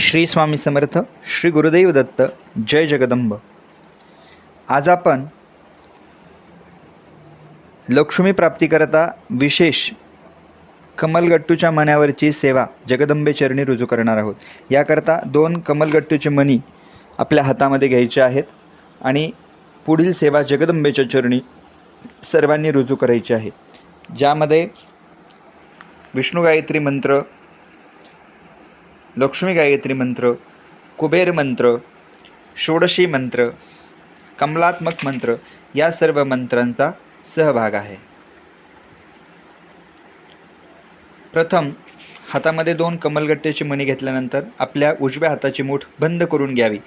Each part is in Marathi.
श्री स्वामी समर्थ श्री गुरुदेव दत्त जय जगदंब. आज आपण लक्ष्मी प्राप्तीकरता विशेष कमलगट्टूच्या मण्यावरची सेवा जगदंबे चरणी रुजू करणार आहोत. याकरता दोन कमलगट्टूचे मणी आपल्या हातामध्ये घ्यायचे आहेत आणि पुढील सेवा जगदंबेच्या चरणी सर्वांनी रुजू करायची आहे. ज्यामध्ये विष्णू गायत्री मंत्र लक्ष्मी गायत्री मंत्र कुबेर मंत्र षोडशी मंत्र कमलात्मक मंत्र या सर्व मंत्रांचा सहभाग आहे. प्रथम हातामध्ये दोन कमलगट्ट्याची मणी घेतल्यानंतर आपल्या उजव्या हाताची मूठ बंद करून घ्यावी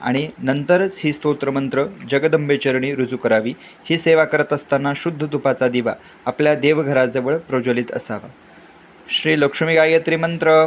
आणि नंतरच ही स्तोत्रमंत्र जगदंबेचरणी रुजू करावी. ही सेवा करत असताना शुद्ध तुपाचा दिवा आपल्या देवघराजवळ प्रज्वलित असावा. श्री लक्ष्मी गायत्री मंत्र.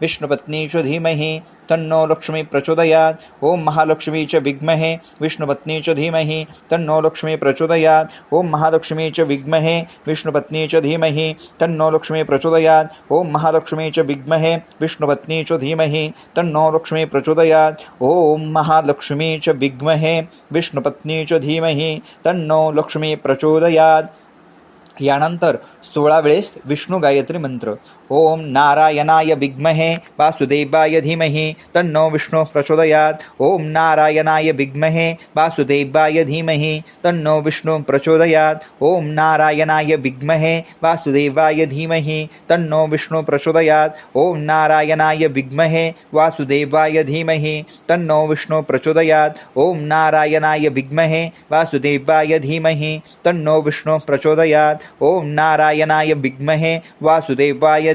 विष्णुपत्नी च धीमहि तन्नो लक्ष्मी प्रचोदयात्। ओम महालक्ष्मी च विद्महे विष्णुपत्नी च धीमहि तन्नो लक्ष्मी प्रचोदयात्। ओम महालक्ष्मी च विद्महे विष्णुपत्नी च धीमहि तन्नो लक्ष्मी प्रचोदयात्। ओम महालक्ष्मी च विद्महे विष्णुपत्नी च धीमहि तन्नो लक्ष्मी प्रचोदयात्। ओम महालक्ष्मी च विद्महे विष्णुपत्नी च धीमहि तन्नो लक्ष्मी प्रचोदयात्। यानंतर सोळा वेळेस विष्णू गायत्री मंत्र। ओम नारायणाय विद्महे वासुदेवाय धीमहि, तन्नो विष्णु प्रचोदयात्। ओम नारायणाय विद्महे वासुदेवाय धीमहि, तन्नो विष्णु प्रचोदयात्। ओम नारायणाय विद्महे वासुदेवाय धीमहि, तन्नो विष्णु प्रचोदयात्। ओम नारायणाय विद्महे वासुदेवाय धीमहि, तन्नो विष्णु प्रचोदयात्। ओम नारायणाय विद्महे वासुदेवाय धीमहि, तन्नो विष्णु प्रचोदयात्। ओम नारायणाय विद्महे वासुदेवाय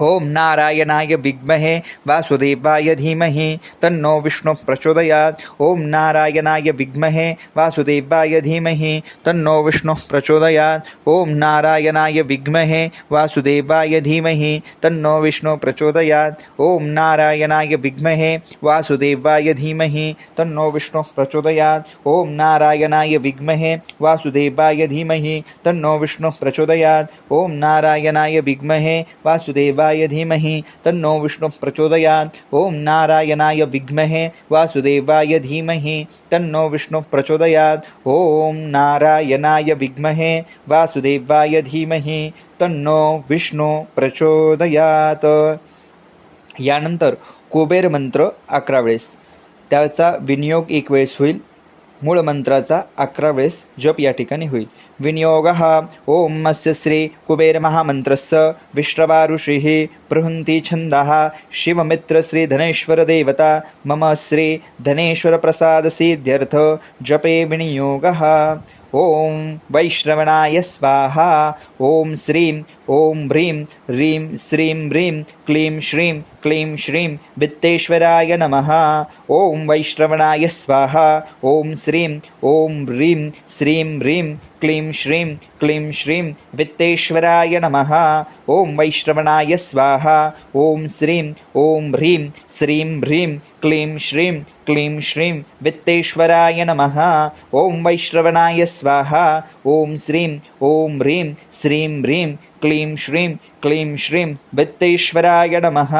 ओम नारायणाय विद्महे वासुदेवाय धीमहि, तन्नो विष्णु प्रचोदयात्। ओम नारायणाय विद्महे वासुदेवाय धीमहि, तन्नो विष्णु प्रचोदयात्। ओम नारायणाय विद्महे वासुदेवाय धीमहि, तन्नो विष्णु प्रचोदयात्। ओम नारायणाय विद्महे वासुदेवाय धीमहि, तन्नो विष्णु प्रचोदयात्। ओम नारायणाय विद्महे वासुदेवाय धीमहि, तन्नो विष्णु प्रचोदयात्। ओम नारायणाय विद्महे वासुदेवाय धीमहि तन्नो विष्णु प्रचोदयात्। ॐ नारायणाय विद्महे वासुदेवाय धीमहि तन्नो विष्णु प्रचोदयात्। ॐ नारायणाय विद्महे वासुदेवाय धीमहि तन्नो विष्णू प्रचोदयात। यानंतर कुबेर मंत्र अकरा वेळेस. त्याचा विनियोग एक वेळेस होईल. मूळ मंत्राचा अकरा वेळेस जप या ठिकाणी होईल. विनियोग ओम मत्स्य श्री कुबेर महामंत्रस्य विश्रवा ऋषिः छंद शिवमित्र श्री धनेश्वर देवता मम श्री धनेश्वर प्रसाद सिद्ध्यर्थ जपे विनियोगः। ओम वैश्रवणाय स्वाहा ओम श्रीं ओम ह्रीं ह्रीं श्रीं ह्रीं क्लीं श्रीं क्लीं श्रीं वित्तेश्वराय नमः। ओम वैश्रवणाय स्वाहा ओम श्रीं ओम ह्रीं श्रीं ह्रीं क्लीं श्रीं क्लीं श्रीं वित्तेश्वराय नमः। ओम वैश्रवणाय स्वाहा। ओम श्रीं ओम ह्रीं श्रीं ह्रीं क्लीं श्रीं क्लीं श्रीं वित्तेश्वराय नमः। ओम वैश्रवणाय स्वाहा। ओम श्रीं ओम ह्रीं श्रीं ह्रीं क्लीं श्रीं क्लीं श्रीं वित्तेश्वराय नमः।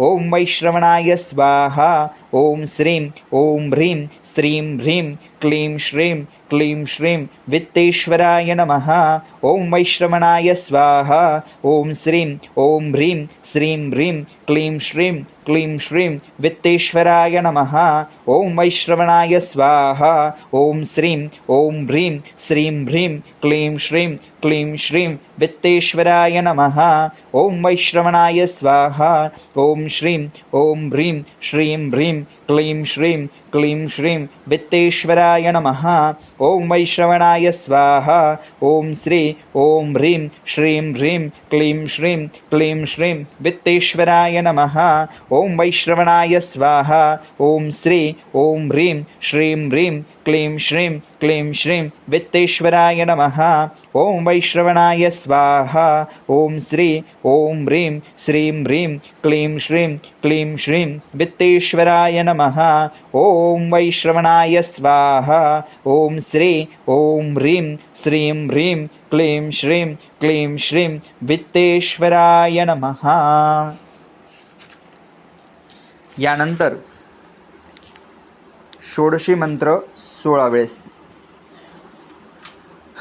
ॐ वैश्रवणाय स्वाहा। ॐ श्रीं ॐ ह्रीं श्रीं ह्रीं क्लीं श्रीं क्लीं श्रीं वित्तेश्वराय नमः। ॐ वैश्रवणाय स्वाहा। ॐ श्रीं ॐ ह्रीं श्रीं ह्रीं क्लीं श्रीं क्लीं श्रीं वित्तेश्वराय नमः। ॐ वैश्रवणाय स्वाहा। ॐ श्रीं ॐ ह्रीं श्रीं ह्रीं क्लीं श्रीं क्लीं श्रीं वित्तेश्वराय नमः। ॐ वैश्रवणाय स्वाहा। ॐ श्रीं ॐ ह्रीं श्रीं ह्रीं क्लीं श्रीं क्लीं श्रीं वित्तेश्वराय नमः। ॐ वैश्रवणाय स्वाहा। ॐ श्री ॐ ह्रीं श्रीं ह्रीं क्लीं श्रीं क्लीं श्रीं वित्तेश्वराय नमः। ॐ वैश्रवणाय स्वाहा। ॐ श्री ॐ ह्रीं श्रीं ह्रीं क्लीं श्रीं क्लीं श्रीं वित्तेश्वराय नमः। ॐ वैश्रवणाय स्वाहा। ॐ श्री ॐ ह्रीं श्रीं ह्रीं क्लीं श्रीं क्लीं श्रीं वित्तेश्वराय नमः। ॐ वैश्रवणाय स्वाहा। ॐ श्री ॐ ह्रीं श्रीं ह्रीं क्लीं श्रीं क्लीं श्रीं वित्तेश्वराय नमः। यानंतर षोडशी मंत्र सोळा वेळेस.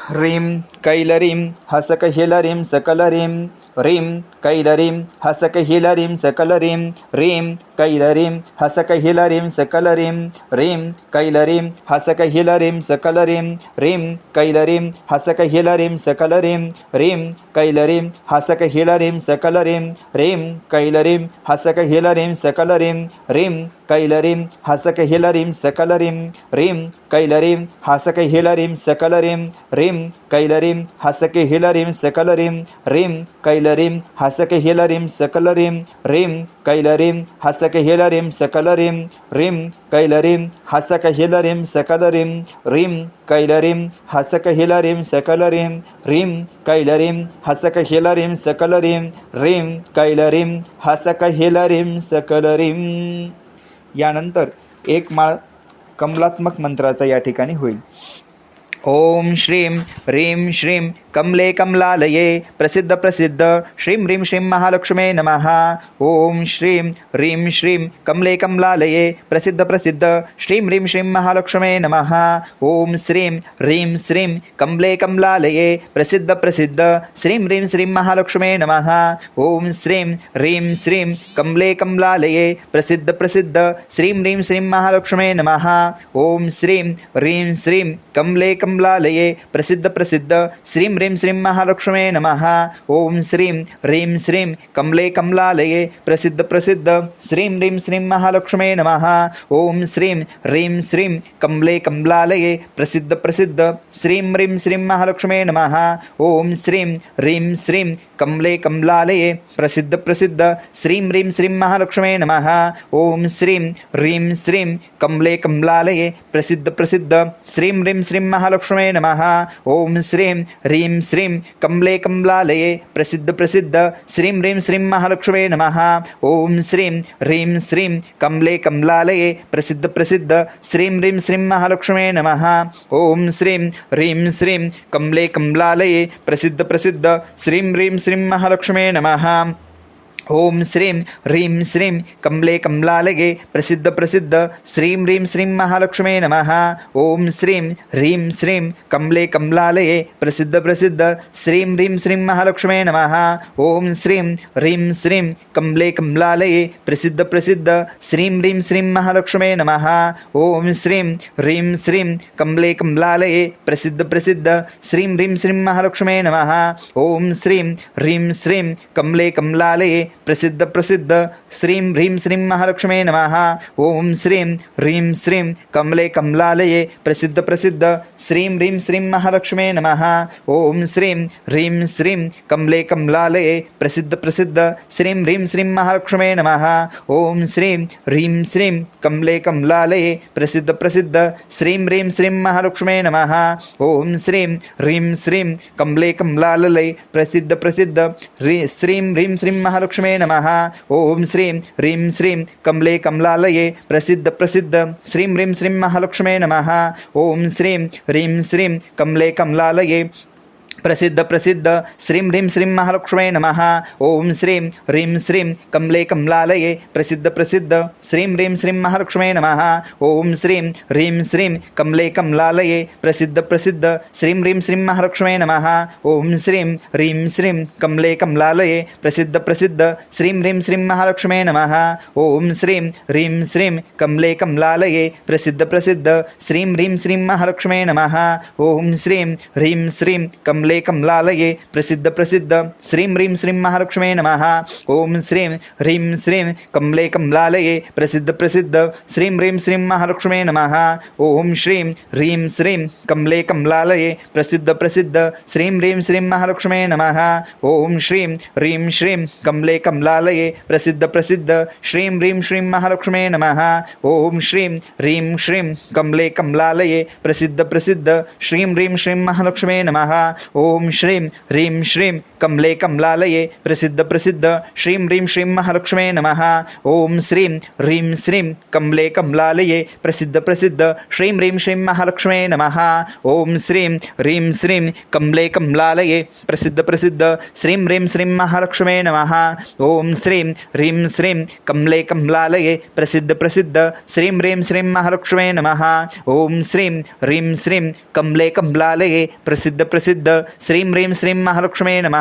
ह्रीं कैलरीं हसकहिलरीं सकलरीं ह्रीं कैलरीं हसकहिलरीं सकलरीं ह्रीं कैलरीं हसकहिलरीं सकलरीं ह्रीं कैलरीं हसकहिलरीं सकलरीं ह्रीं कैलरीं हसकहिलरीं सकलरीं ह्रीं कैलरीं हसक हिलरीं सकलरीं रीं कैलरीं हसक हिलरीं सकलरीं रीं कैलरीं हसक हिलरीं सकलरीं रीं कैलरीं हसक हिलरीं सकलरीं रीं कैलरीं हसक हिलरीं सकलरीं रीं कैलरीं हसक हिलरीं सकलरीं रीं कैलरीम हसक हिलरिम सकलरिम रिम कैलरीम हसक हिलरिम सकलरिम रिम कैलरीम हसक हिलरिम सकलरिम रिम कैलरीम हसक हिलरिम सकलरिम रिम कैलरीम हसक हिलरिम सकलरिम यानंतर एक माळ कमलात्मक मंत्राचा या ठिकाणी होईल. ओम श्रीम रीम श्रीम कमले कमलालये प्रसिद्ध प्रसिद्ध। श्रीं ह्रीं श्रीं महालक्ष्मे नमः। ओम श्रीं ह्रीं श्रीं कमले कमलालये प्रसिद्ध प्रसिद्ध। श्रीं ह्रीं श्रीं महालक्ष्मे नमः। ओम श्रीं ह्रीं श्रीं कमले कमलालये प्रसिद्ध प्रसिद्ध। श्रीं ह्रीं श्रीं महालक्ष्मे नमः। ओम श्रीं ह्रीं श्रीं कमले कमलालये प्रसिद्ध प्रसिद्ध। श्रीं ह्रीं श्रीं महालक्ष्मे नमः। ओम श्रीं ह्रीं श्रीं कमले कमलालये प्रसिद्ध प्रसिद्ध। श्रीं ह्रीं श्रीं महालक्ष्मे नमः। ओम श्रीं ह्रीं श्रीं कमले कमलालये प्रसिद्ध प्रसिद्ध। श्रीं ह्रीं श्रीं महालक्ष्मे नमः। ओम श्रीं ह्रीं श्रीं कमले कमलालये प्रसिद्ध प्रसिद्ध। श्रीं ह्रीं श्रीं महालक्ष्मे नमः। ओम श्रीं ह्रीं श्रीं कमले कमलालये प्रसिद्ध प्रसिद्ध। श्रीं ह्रीं श्रीं महालक्ष्मे नमः। ओम श्रीं ह्रीं श्रीं कमले कमलालये प्रसिद्ध प्रसिद्ध। श्रीं ह्रीं श्रीं महालक्ष्मे नमः। ओम श्रीं ह्रीं श्रीं कमले कमलालये प्रसिद्ध प्रसिद्ध श्रीं ह्रीं श्रीं महालक्ष्मे नमः ओम श्रीं ह्रीं श्रीं कमले कमलालये प्रसिद्ध प्रसिद्ध श्रीं ह्रीं श्रीं महालक्ष्मे नमः ओम श्रीं ह्रीं श्रीं कमले कमलालये प्रसिद्ध प्रसिद्ध श्रीं ह्रीं श्रीं महालक्ष्मे नमः ओम श्रीं ह्रीं श्रीं कमले कमलालये प्रसिद्ध प्रसिद्ध श्रीं ह्रीं श्रीं महालक्ष्मे नमः। ओम श्रीं ह्रीं श्रीं कमले कमलालये प्रसिद्ध प्रसिद्ध श्रीं ह्रीं श्रीं महालक्ष्मे नमः। ओम श्रीं ह्रीं श्रीं कमले कमलालये प्रसिद्ध प्रसिद्ध श्रीं ह्रीं श्रीं महालक्ष्मे नमः। ओम श्रीं ह्रीं श्रीं कमले कमलालये प्रसिद्ध प्रसिद्ध श्रीं ह्रीं श्रीं महालक्ष्मे नमः। ओम श्रीं ह्रीं श्रीं कमले कमलालये प्रसिद्ध प्रसिद्ध श्रीं ह्रीं श्रीं महालक्ष्मे नमः। ओम श्रीं ह्रीं श्रीं कमले कमलालये प्रसिद्ध प्रसिद्ध श्रीं ह्रीं श्रीं महालक्ष्मे नमः। ओम श्रीं ह्रीं श्रीं कमले कमलालये प्रसिद्ध प्रसिद्ध श्रीं ह्रीं श्रीं महालक्ष्मे नमः। ओम श्रीं ह्रीं श्रीं कमले कमलालये प्रसिद्ध प्रसिद्ध श्रीं ह्रीं श्रीं महालक्ष्मे नमः। ओम श्रीं ह्रीं श्रीं कमले कमलालये प्रसिद्ध प्रसिद्ध ह्री श्रीं ह्रीं श्रीं महालक्ष्मे नमः। ओं श्रीं, ह्रीं श्रीं, कमले कमलालये, प्रसिद्ध प्रसिद्ध। श्रीं, ह्रीं श्रीं महालक्ष्मे नम। ओं श्रीं, ह्रीं श्रीं, कमले कमलालये प्रसिद्ध प्रसिद्ध श्रीं ह्रीं श्रीं महालक्ष्मी नमः ॐ श्रीं ह्रीं श्रीं कमले कमलालये प्रसिद्ध प्रसिद्ध श्रीं ह्रीं श्रीं महालक्ष्मी नमः ॐ श्रीं ह्रीं श्रीं कमले कमलालये प्रसिद्ध प्रसिद्ध श्रीं ह्रीं श्रीं महालक्ष्मी नमः ॐ श्रीं ह्रीं श्रीं कमले कमलालये प्रसिद्ध प्रसिद्ध श्रीं ह्रीं श्रीं महालक्ष्मी नमः ॐ श्रीं ह्रीं श्रीं कमले कमलालये प्रसिद्ध प्रसिद्ध श्रीं ह्रीं श्रीं महालक्ष्मी नमः ॐ श्रीं ह्रीं श्रीं कमले कमलालये प्रसिद्ध प्रसिद्ध श्रीं ह्रीं श्रीं महालक्ष्मे नमः ॐ श्रीं ह्रीं श्रीं कमले कमलालये प्रसिद्ध प्रसिद्ध श्रीं ह्रीं श्रीं महालक्ष्मे नमः ॐ श्रीं ह्रीं श्रीं कमले कमलालये प्रसिद्ध प्रसिद्ध श्रीं ह्रीं श्रीं महालक्ष्मे नमः ॐ श्रीं ह्रीं श्रीं कमले कमलालये प्रसिद्ध प्रसिद्ध श्रीं ह्रीं श्रीं महालक्ष्मे नमः ॐ श्रीं ह्रीं श्रीं कमले कमलालये प्रसिद्ध प्रसिद्ध श्रीं ह्रीं श्रीं महालक्ष्मे नमः ॐ श्रीं ह्रीं श्रीं कमले कमलालये प्रसिद्ध प्रसिद्ध श्रीं ह्रीं श्रीं महालक्ष्मे नमः। ॐ श्रीं ह्रीं श्रीं कमले कमलालये प्रसिद्ध प्रसिद्ध श्रीं ह्रीं श्रीं महालक्ष्मे नमः। ॐ श्रीं ह्रीं श्रीं कमले कमलालये प्रसिद्ध प्रसिद्ध श्रीं ह्रीं श्रीं महालक्ष्मे नमः। ॐ श्रीं ह्रीं श्रीं कमले कमलालये प्रसिद्ध प्रसिद्ध श्रीं ह्रीं श्रीं महालक्ष्मे नमः। ॐ श्रीं ह्रीं श्रीं कमले कमलालये प्रसिद्ध प्रसिद्ध ஸ்ரீம் ஹ்ரீம் ஸ்ரீம் மகாலட்சுமே நம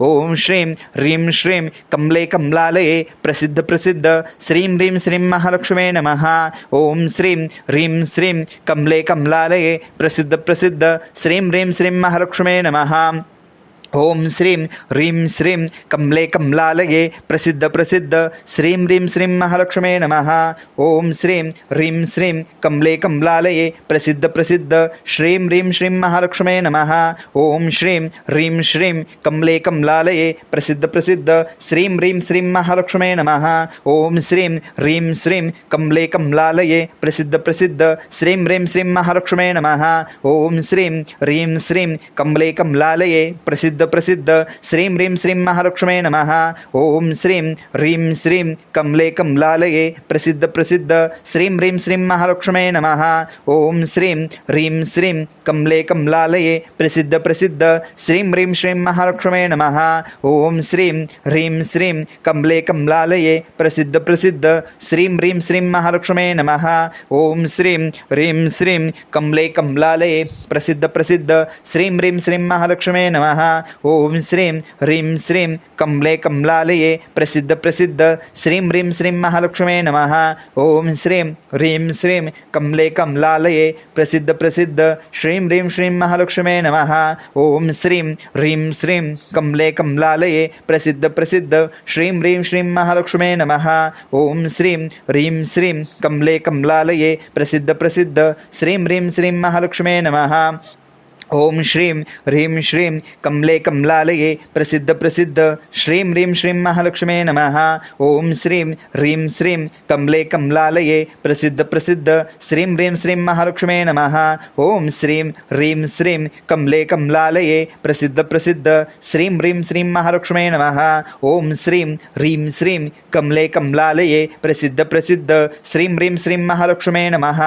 ஓம் ஸ்ரீம் ஹ்ரீம் ஸ்ரீம் கம்லே கம்லாலயே பிரசித்த பிரசித்த ஸ்ரீம் ஹ்ரீம் ஸ்ரீம் மகாலட்சுமே நம ஓம் ஸ்ரீம் ஹ்ரீம் ஸ்ரீம் கம்லே கம்லாலயே பிரசித்த பிரசித்த ஸ்ரீம் ஹ்ரீம் ஸ்ரீம் மகாலட்சுமே நம ॐ श्रीं ह्रीं श्रीं कमले कमलालये प्रसिद्ध प्रसिद्ध। श्रीं ह्रीं श्रीं महालक्ष्मी नमः। ॐ श्रीं ह्रीं श्रीं कमले कमलालये प्रसिद्ध प्रसिद्ध। श्रीं ह्रीं श्रीं महालक्ष्मी नमः। ॐ श्रीं ह्रीं श्रीं कमले कमलालये प्रसिद्ध प्रसिद्ध। श्रीं ह्रीं श्रीं महालक्ष्मी नमः। ॐ श्रीं ह्रीं श्रीं कमले कमलालये प्रसिद्ध प्रसिद्ध। श्रीं ह्रीं श्रीं महालक्ष्मी नमः। ॐ श्रीं ह्रीं श्रीं कमले कमलालये प्रसिद्ध प्रसिद्ध श्रीं ह्रीं श्रीं महालक्ष्मी नमः ॐ श्रीं ह्रीं श्रीं कमले कमलालये प्रसिद्ध प्रसिद्ध श्रीं ह्रीं श्रीं महालक्ष्मी नमः ॐ श्रीं ह्रीं श्रीं कमले कमलालये प्रसिद्ध प्रसिद्ध श्रीं ह्रीं श्रीं महालक्ष्मी नमः ॐ श्रीं ह्रीं श्रीं कमले कमलालये प्रसिद्ध प्रसिद्ध श्रीं ह्रीं श्रीं महालक्ष्मी नमः ॐ श्रीं ह्रीं श्रीं कमले कमलालये प्रसिद्ध प्रसिद्ध श्रीं ह्रीं श्रीं महालक्ष्मी नमः ॐ श्रीं ह्रीं श्रीं कमले कमलालये प्रसिद्ध प्रसिद्ध श्रीं ह्रीं श्रीं महालक्ष्मे नमः ॐ श्रीं ह्रीं श्रीं कमले कमलालये प्रसिद्ध प्रसिद्ध श्रीं ह्रीं श्रीं महालक्ष्मे नमः ॐ श्रीं ह्रीं श्रीं कमले कमलालये प्रसिद्ध प्रसिद्ध श्रीं ह्रीं श्रीं महालक्ष्मे नमः ॐ श्रीं ह्रीं श्रीं कमले कमलालये प्रसिद्ध प्रसिद्ध श्रीं ह्रीं श्रीं महालक्ष्मे नमः ॐ श्रीं ह्रीं श्रीं कमले कमलालये प्रसिद्ध प्रसिद्ध। श्रीं ह्रीं श्रीं महालक्ष्मी नमः। ॐ श्रीं ह्रीं श्रीं कमले कमलालये प्रसिद्ध प्रसिद्ध। श्रीं ह्रीं श्रीं महालक्ष्मी नमः। ॐ श्रीं ह्रीं श्रीं कमले कमलालये प्रसिद्ध प्रसिद्ध। श्रीं ह्रीं श्रीं महालक्ष्मी नमः। ॐ श्रीं ह्रीं श्रीं कमले कमलालये प्रसिद्ध प्रसिद्ध। श्रीं ह्रीं श्रीं महालक्ष्मी नमः।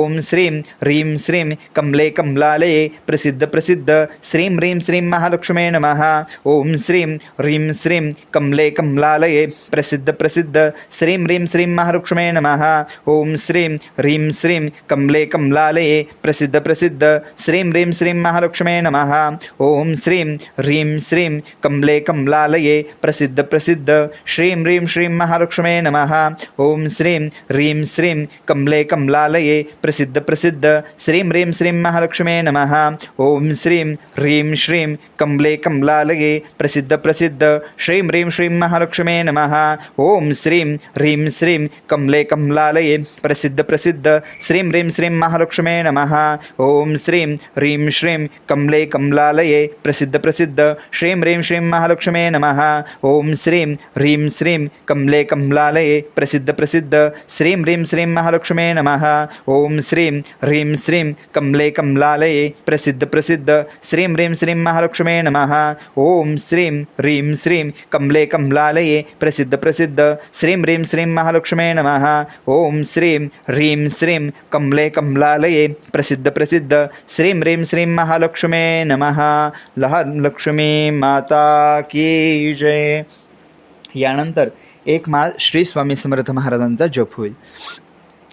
ॐ श्रीं ह्रीं श्रीं कमले कमलालये प्रसिद्ध प्रसिद्ध श्रीं ह्रीं श्रीं महालक्ष्मी नमः. ॐ श्रीं ह्रीं श्रीं कमले कमलालये. प्रसिद्ध प्रसिद्ध. श्रीं ह्रीं श्रीं महालक्ष्मे नमः. ॐ श्रीं ह्रीं श्रीं कमले कमलालये. प्रसिद्ध प्रसिद्ध. श्रीं ह्रीं श्रीं महालक्ष्मे नमः. ॐ श्रीं ह्रीं श्रीं कमले कमलालये. प्रसिद्ध प्रसिद्ध. श्रीं ह्रीं श्रीं महालक्ष्मी नमः. ॐ श्रीं ह्रीं श्रीं कमले कमलालये. प्रसिद्ध प्रसिद्ध. श्रीं ह्रीं श्रीं महालक्ष्मी नमः. ॐ श्रीं ह्रीं श्रीं कमले कमलालये प्रसिद्ध प्रसिद्ध श्रीं ह्रीं श्रीं महालक्ष्मे नमः। ॐ श्रीं ह्रीं श्रीं कमले कमलालये प्रसिद्ध प्रसिद्ध श्रीं ह्रीं श्रीं महालक्ष्मे नमः। ॐ श्रीं ह्रीं श्रीं कमले कमलालये प्रसिद्ध प्रसिद्ध श्रीं ह्रीं श्रीं महालक्ष्मे नमः। ॐ श्रीं ह्रीं श्रीं कमले कमलालये प्रसिद्ध प्रसिद्ध श्रीं ह्रीं श्रीं महालक्ष्मे नमः। ॐ श्रीं ह्रीं श्रीं कमले कमलालये प्रसिद्ध प्रसिद्ध। श्रीं ह्रीं श्रीं महालक्ष्मे नमः। ॐ श्रीं ह्रीं श्रीं कमले कमलालये प्रसिद्ध प्रसिद्ध। श्रीं ह्रीं श्रीं महालक्ष्मे नमः। ॐ श्रीं ह्रीं श्रीं कमले कमलालये प्रसिद्ध प्रसिद्ध। श्रीं ह्रीं श्रीं महालक्ष्मे नमः। लहान लक्ष्मी माता की जय। यानंतर एक माळ श्री स्वामी समर्थ महाराजांचा जप होईल।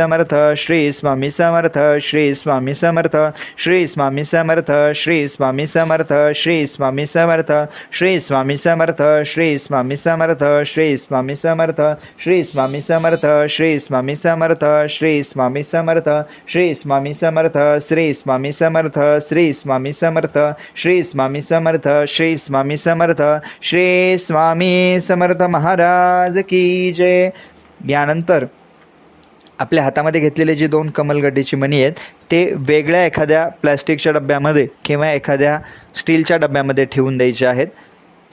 समर्थ श्री स्वामी समर्थ श्री स्वामी समर्थ श्री स्वामी समर्थ श्री स्वामी समर्थ श्री स्वामी समर्थ श्री स्वामी समर्थ श्री स्वामी समर्थ श्री स्वामी समर्थ श्री स्वामी समर्थ श्री स्वामी समर्थ श्री स्वामी समर्थ श्री स्वामी समर्थ श्री स्वामी समर्थ श्री स्वामी समर्थ श्री स्वामी समर्थ श्री स्वामी समर्थ श्री स्वामी समर्थ महाराज की जय यानंतर आपल्या हातामध्ये घेतलेले जे दोन कमलगड्डीची मणी आहेत ते वेगळ्या एखाद्या प्लॅस्टिकच्या डब्यामध्ये किंवा एखाद्या स्टीलच्या डब्यामध्ये ठेवून द्यायचे आहेत.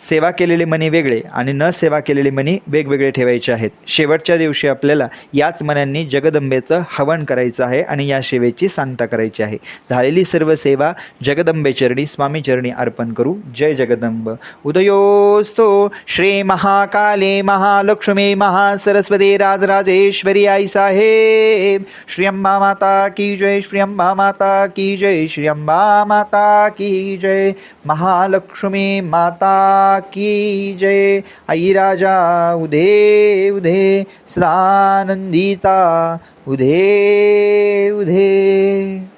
सेवा केलेले मणी वेगळे आणि न सेवा केलेले मणी वेगवेगळे ठेवायचे आहेत. शेवटच्या दिवशी आपल्याला याच मण्यांनी जगदंबेचं हवन करायचं आहे आणि या सेवेची सांगता करायची आहे. झालेली सर्व सेवा जगदंबे चरणी स्वामी चरणी अर्पण करू. जय जगदंब. उदयोस्तो श्री महाकाले महालक्ष्मी महासरस्वती राजराजेश्वरी आई साहेब. श्री अंबा माता की जय श्री अंबा माता की जय श्री अंबा माता की जय. महालक्ष्मी माता की जय. आई राजा उदे उदे. सदानंदीचा उदे उदे.